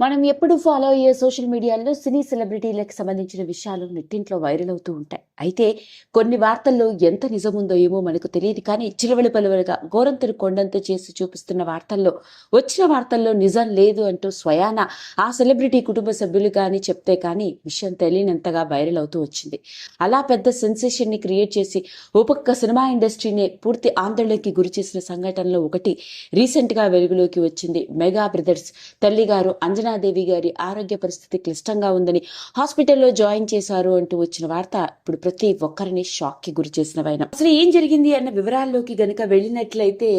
మనం ఎప్పుడు ఫాలో అయ్యే సోషల్ మీడియాలో సినీ సెలబ్రిటీలకు సంబంధించిన విషయాలు నెట్టింట్లో వైరల్ అవుతూ ఉంటాయి. అయితే కొన్ని వార్తల్లో ఎంత నిజముందో ఏమో మనకు తెలియదు కానీ చిలవలు పలువలుగా గోరంతరు కొండంత చేసి చూపిస్తున్న వార్తల్లో వచ్చిన వార్తల్లో నిజం లేదు అంటూ స్వయాన ఆ సెలబ్రిటీ కుటుంబ సభ్యులు కానీ చెప్తే కానీ విషయం తెలియనంతగా వైరల్ అవుతూ వచ్చింది. అలా పెద్ద సెన్సేషన్ని క్రియేట్ చేసి ఒక్కొక్క సినిమా ఇండస్ట్రీనే పూర్తి ఆందోళనకి గురి చేసిన సంఘటనలో ఒకటి రీసెంట్గా వెలుగులోకి వచ్చింది. మెగా బ్రదర్స్ తల్లిగారు అంజనాదేవి గారి ఆరోగ్య పరిస్థితి క్లిష్టంగా ఉందని హాస్పిటల్లో జాయిన్ చేశారు అంటూ వచ్చిన వార్త ఇప్పుడు ప్రతి ఒక్కరిని షాక్కి గురి చేసినవైన. అసలు ఏం జరిగింది అన్న వివరాల్లోకి గనుక వెళ్ళినట్లయితే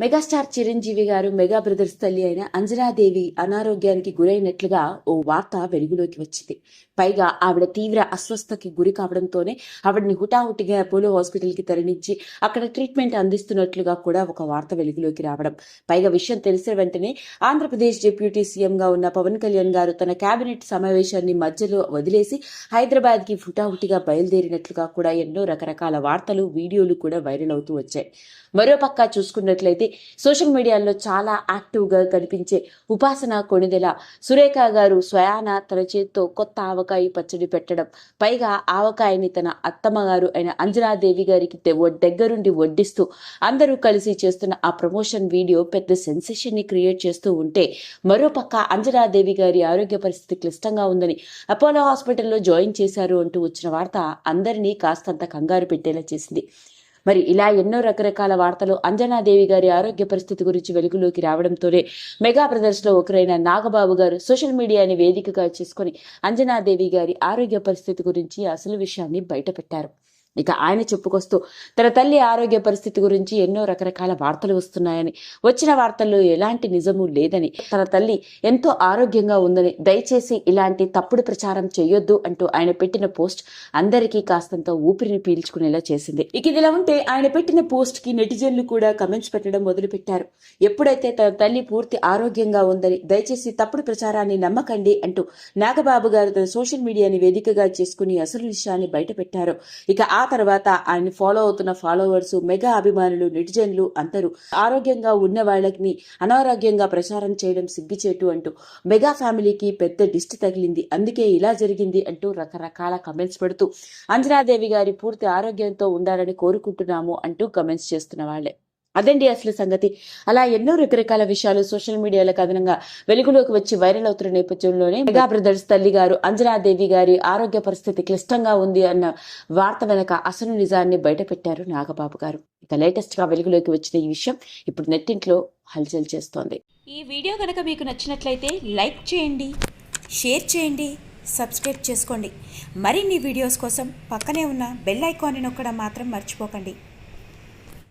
మెగాస్టార్ చిరంజీవి గారు మెగా బ్రదర్స్ తల్లి అయిన అంజనాదేవి అనారోగ్యానికి గురైనట్లుగా ఓ వార్త వెలుగులోకి వచ్చింది. పైగా ఆవిడ తీవ్ర అస్వస్థకి గురి కావడంతోనే ఆవిడని హుటాహుటిగా అపోలో హాస్పిటల్కి తరలించి అక్కడ ట్రీట్మెంట్ అందిస్తున్నట్లుగా కూడా ఒక వార్త వెలుగులోకి రావడం. పైగా విషయం తెలిసిన వెంటనే ఆంధ్రప్రదేశ్ డిప్యూటీ సీఎంగా ఉన్న పవన్ కళ్యాణ్ గారు తన కేబినెట్ సమావేశాన్ని మధ్యలో వదిలేసి హైదరాబాద్కి హుటాహుటిగా బయలుదేరినట్లుగా కూడా ఎన్నో రకరకాల వార్తలు వీడియోలు కూడా వైరల్ అవుతూ వచ్చాయి. మరోపక్క చూసుకున్నట్లయితే సోషల్ మీడియాలో చాలా యాక్టివ్గా కనిపించే ఉపాసన కొణిదెల సురేఖ గారు స్వయాన తన చేతితో కొత్త ఆవకాయ పచ్చడి పెట్టడం పైగా ఆవకాయని తన అత్తమ్మ గారు అయిన అంజనాదేవి గారికి దగ్గరుండి వడ్డిస్తూ అందరూ కలిసి చేస్తున్న ఆ ప్రమోషన్ వీడియో పెద్ద సెన్సేషన్ని క్రియేట్ చేస్తూ ఉంటే మరోపక్క అంజనాదేవి గారి ఆరోగ్య పరిస్థితి క్లిష్టంగా ఉందని అపోలో హాస్పిటల్లో జాయిన్ చేశారు అంటూ వచ్చిన వార్త అందరినీ కాస్తంత కంగారు పెట్టేలా చేసింది. మరి ఇలా ఎన్నో రకరకాల వార్తలు అంజనాదేవి గారి ఆరోగ్య పరిస్థితి గురించి వెలుగులోకి రావడంతోనే మెగా బ్రదర్స్లో ఒకరైన నాగబాబు గారు సోషల్ మీడియాని వేదికగా చేసుకుని అంజనాదేవి గారి ఆరోగ్య పరిస్థితి గురించి అసలు విషయాన్ని బయటపెట్టారు. ఇక ఆయన చెప్పుకొస్తూ తన తల్లి ఆరోగ్య పరిస్థితి గురించి ఎన్నో రకరకాల వార్తలు వస్తున్నాయని వచ్చిన వార్తల్లో ఎలాంటి నిజము లేదని తన తల్లి ఎంతో ఆరోగ్యంగా ఉందని దయచేసి ఇలాంటి తప్పుడు ప్రచారం చేయొద్దు అంటూ ఆయన పెట్టిన పోస్ట్ అందరికీ కాస్తంత ఊపిరిని పీల్చుకునేలా చేసింది. ఇక ఇదిలా ఉంటే ఆయన పెట్టిన పోస్ట్కి నెటిజన్లు కూడా కమెంట్స్ పెట్టడం మొదలుపెట్టారు. ఎప్పుడైతే తన తల్లి పూర్తి ఆరోగ్యంగా ఉందని దయచేసి తప్పుడు ప్రచారాన్ని నమ్మకండి అంటూ నాగబాబు గారు తన సోషల్ మీడియాని వేదికగా చేసుకుని అసలు విషయాన్ని బయటపెట్టారు. ఇక ఆ తర్వాత ఆయన ఫాలో అవుతున్న ఫాలోవర్స్ మెగా అభిమానులు నెటిజన్లు అందరూ ఆరోగ్యంగా ఉన్న వాళ్ళకి అనారోగ్యంగా ప్రచారం చేయడం సిగ్గుచేటు అంటూ మెగా ఫ్యామిలీకి పెద్ద దిష్టి తగిలింది. అందుకే ఇలా జరిగింది అంటూ రకరకాల కమెంట్స్ పెడుతూ అంజనాదేవి గారి పూర్తి ఆరోగ్యంతో ఉండాలని కోరుకుంటున్నాము అంటూ కమెంట్స్ చేస్తున్న వాళ్ళే. అదండి అసలు సంగతి. అలా ఎన్నో రకరకాల విషయాలు సోషల్ మీడియాలకు అదనంగా వెలుగులోకి వచ్చి వైరల్ అవుతున్న నేపథ్యంలోనే మెగా బ్రదర్స్ తల్లి గారు అంజనాదేవి గారి ఆరోగ్య పరిస్థితి క్లిష్టంగా ఉంది అన్న వార్త వెనక అసలు నిజాన్ని బయటపెట్టారు నాగబాబు గారు. ఇక లేటెస్ట్గా వెలుగులోకి వచ్చిన ఈ విషయం ఇప్పుడు నెట్టింట్లో హల్చల్ చేస్తోంది. ఈ వీడియో కనుక మీకు నచ్చినట్లయితే లైక్ చేయండి షేర్ చేయండి సబ్స్క్రైబ్ చేసుకోండి. మరిన్ని వీడియోస్ కోసం పక్కనే ఉన్న బెల్ ఐకాన్ని నొక్కడం మాత్రం మర్చిపోకండి.